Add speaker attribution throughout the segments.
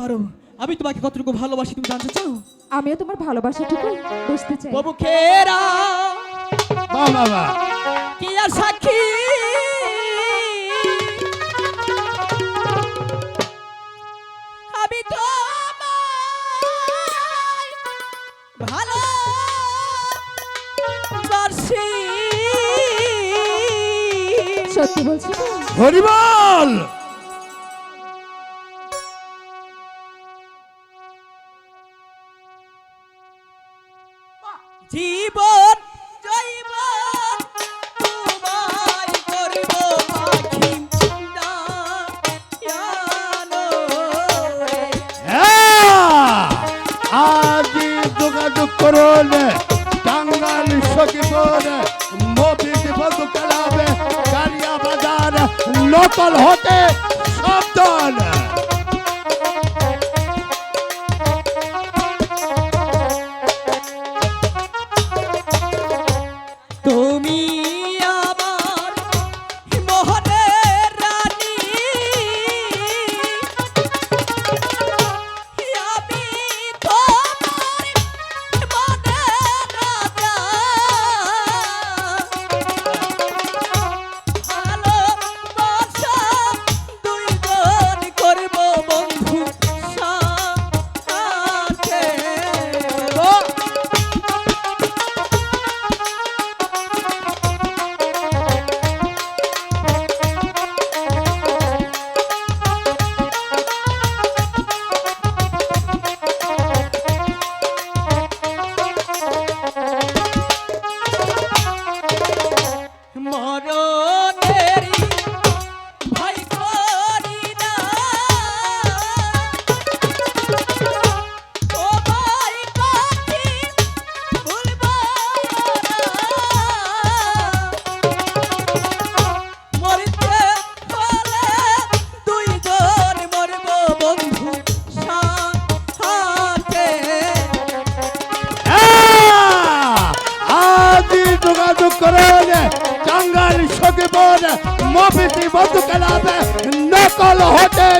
Speaker 1: পারো। আমি তোমাকে কতটুকু ভালোবাসি তুমি জানতে চাও?
Speaker 2: আমিও তোমার ভালোবাসাটুকু বুঝতে চাই।
Speaker 1: বাবু খেরা।
Speaker 3: বাহ বাবা
Speaker 1: কি আর সাক্ষী? আমি তো ভালো বাসি
Speaker 2: সত্যি বলছি
Speaker 3: হরিবল! টাঙ্গাল সখীপুর মফিজ বন্ধু কেলাবে নকল হতে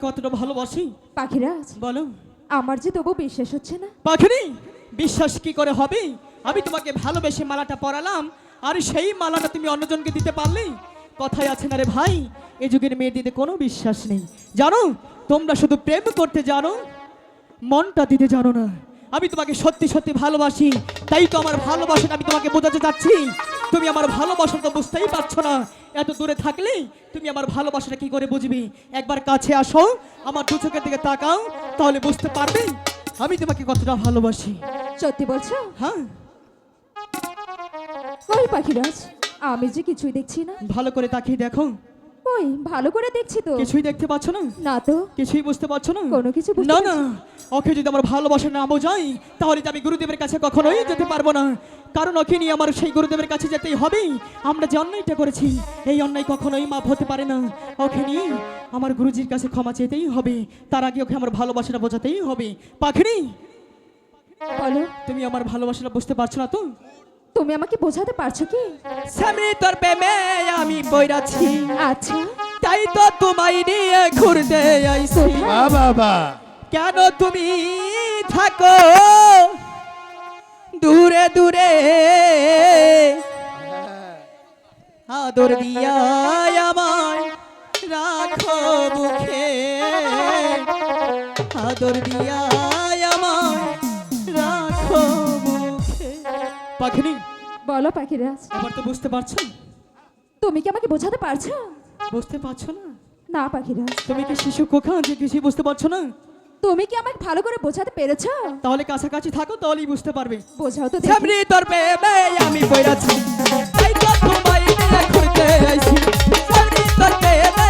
Speaker 1: তোমাকে কতটা ভালোবাসি?
Speaker 2: পাখিরাজ
Speaker 1: বলো।
Speaker 2: আমার যে তবু বিশ্বাস হচ্ছে না।
Speaker 1: পাখিনি বিশ্বাস কি করে হবে? আমি তোমাকে ভালোবেসে মালাটা পরালাম আর সেই মালাটা তুমি অন্যজনকে দিতে পারলে? কথাই আছে না রে ভাই এ যুগের মেয়েদিতে কোনো বিশ্বাস নেই। জানো তোমরা শুধু প্রেম করতে জানো মনটা দিতে জানো না। আমি তোমাকে সত্যি সত্যি ভালোবাসি তাই তো আমার ভালোবাসাটা আমি তোমাকে বোঝাতে চাচ্ছি। তুমি আমার ভালোবাসা তো বুঝতেই পারছ না। এত দূরে থাকলে তুমি আমার ভালোবাসাটা কি করে বুঝবি? একবার কাছে আসো আমার দু চোখের দিকে তাকাও তাহলে বুঝতে পারবে আমি তোমাকে কতটা ভালোবাসি।
Speaker 2: সত্যি বলছো?
Speaker 1: হ্যাঁ।
Speaker 2: ওই পাখিরাজ আমি যে কিছুই দেখছি না।
Speaker 1: ভালো করে তাকিয়ে দেখো।
Speaker 2: ওই ভালো করে দেখছি তো।
Speaker 1: কিছুই দেখতে পাচ্ছ না?
Speaker 2: না তো।
Speaker 1: কিছুই বুঝতে পারছ না?
Speaker 2: কোনো কিছু
Speaker 1: না না। ওকে যদি আমার ভালোবাসা না বোঝাই তাহলে তো আমি গুরুদেবের কাছে কখনোই যেতে পারব না। কারণ ওকে নিয়ে আমার সেই গুরুদেবের কাছে যেতেই হবে। আমরা যে অন্যায়টা করেছি এই অন্যায় কখনোই মাপ হতে পারে না। ওকে নিয়ে আমার গুরুজির কাছে ক্ষমা চেতেই হবে। তার আগে ওকে আমার ভালোবাসাটা বোঝাতেই হবে। পাখিনি!
Speaker 2: বলো।
Speaker 1: তুমি আমার ভালোবাসাটা বুঝতে পারছ না তো?
Speaker 2: তুমি আমাকে বোঝাতে পারছ কি?
Speaker 1: স্বামী তোর প্রেমে আমি বইরাছি
Speaker 2: আচ্ছা।
Speaker 1: তাই তো তোমায় নিয়ে ঘুরতে আইছি।
Speaker 3: বাবা
Speaker 1: কেন তুমি থাকো? দূরে দূরে। আদর দিয়া আমায় রাখো মুখে। আদর দিয়া আমায় রাখো মুখে। পাখিনি?
Speaker 2: বলো পাখিরাজ
Speaker 1: এবার তো বুঝতে পারছ?
Speaker 2: তুমি কি আমাকে বোঝাতে পারছ?
Speaker 1: বুঝতে পারছ না?
Speaker 2: না পাখিরাজ
Speaker 1: তুমি কি শিশু কোখা যে কিছুই বুঝতে পারছ না?
Speaker 2: তুমি কি আমাকে ভালো করে বোঝাতে পেরেছ?
Speaker 1: তাহলে কাছাকাছি থাকো তাহলেই বুঝতে পারবে।
Speaker 2: বোঝাও তো।
Speaker 1: সামনে তোর প্রেমে আমি পড়াছি তাই তো তোমায় আইছি। সামনে তোর প্রেমে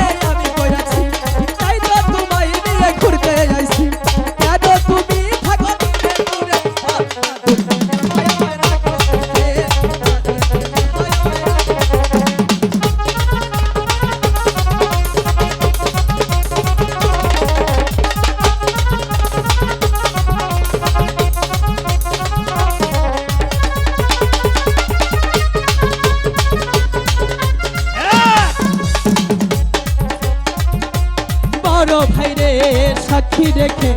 Speaker 1: সাক্ষী রেখে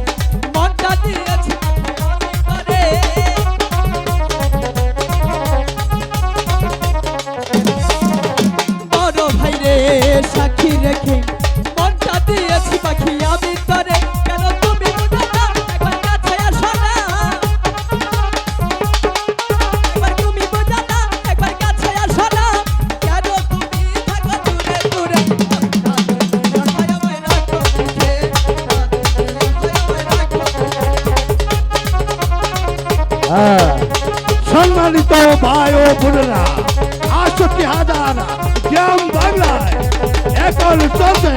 Speaker 3: সম্মানিত ভাই ও বোনেরা, আটষট্টি হাজার গ্রাম বাংলায় এখন চলছে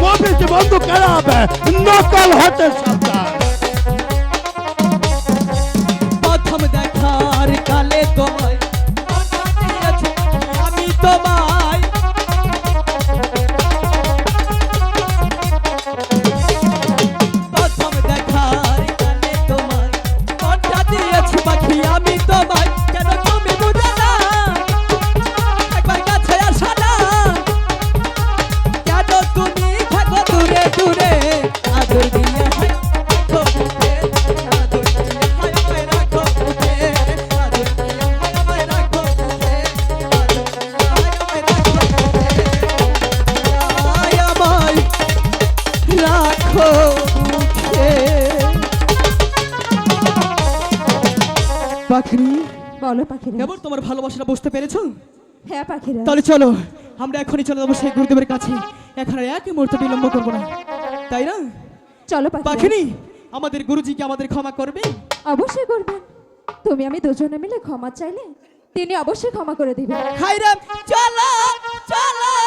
Speaker 3: মফিস বন্ধ খারাপ নকল হতে সরকার।
Speaker 1: প্রথম দেখার কালে তোমায়, আমি তোমায়
Speaker 2: বলো
Speaker 1: কেমন? তোমার ভালোবাসাটা বুঝতে পেরেছ?
Speaker 2: হ্যাঁ পাখিরা।
Speaker 1: তাহলে চলো আমরা এখনই চলে যাব সেই গুরুদেবের কাছে। এখানে এক মুহূর্ত বিলম্ব করব না। তাই না?
Speaker 2: চলো
Speaker 1: পাখিনি আমাদের গুরুজিকে আমাদের ক্ষমা করবে?
Speaker 2: অবশ্যই করবেন তুমি আমি দুজনে মিলে ক্ষমা চাইলে তিনি অবশ্যই ক্ষমা করে দিবেন।
Speaker 1: হাইরাম চলো চলো।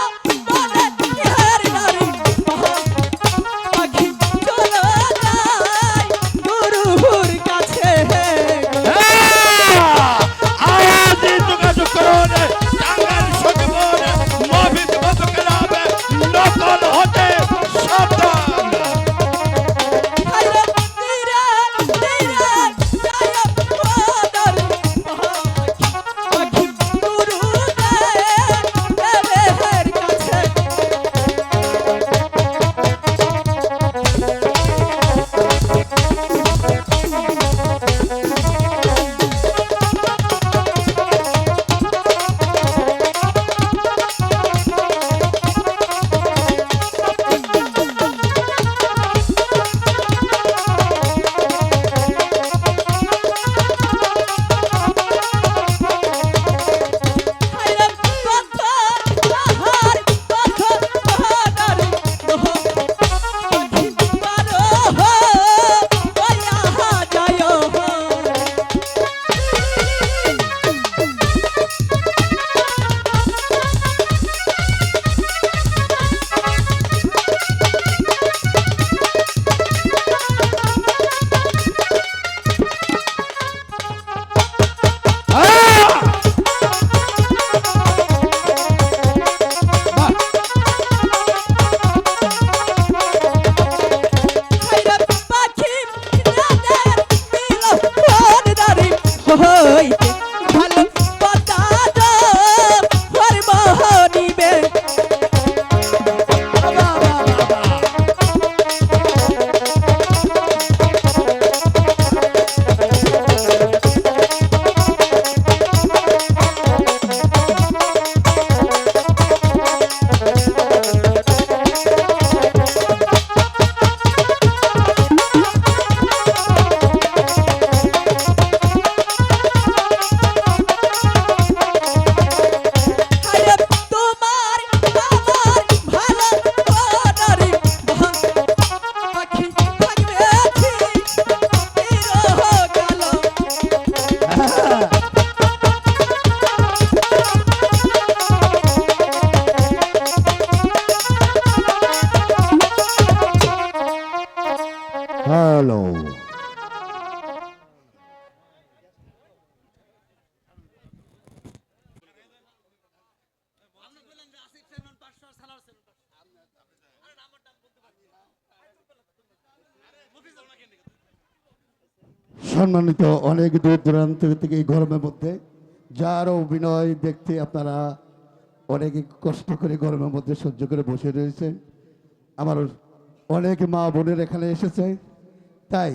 Speaker 3: সম্মানিত অনেক দূর দূরান্ত থেকে এই গরমের মধ্যে যার অভিনয় দেখতে আপনারা অনেক কষ্ট করে গরমের মধ্যে সহ্য করে বসে রয়েছে আমার অনেক মা বোনের এখানে এসেছে। তাই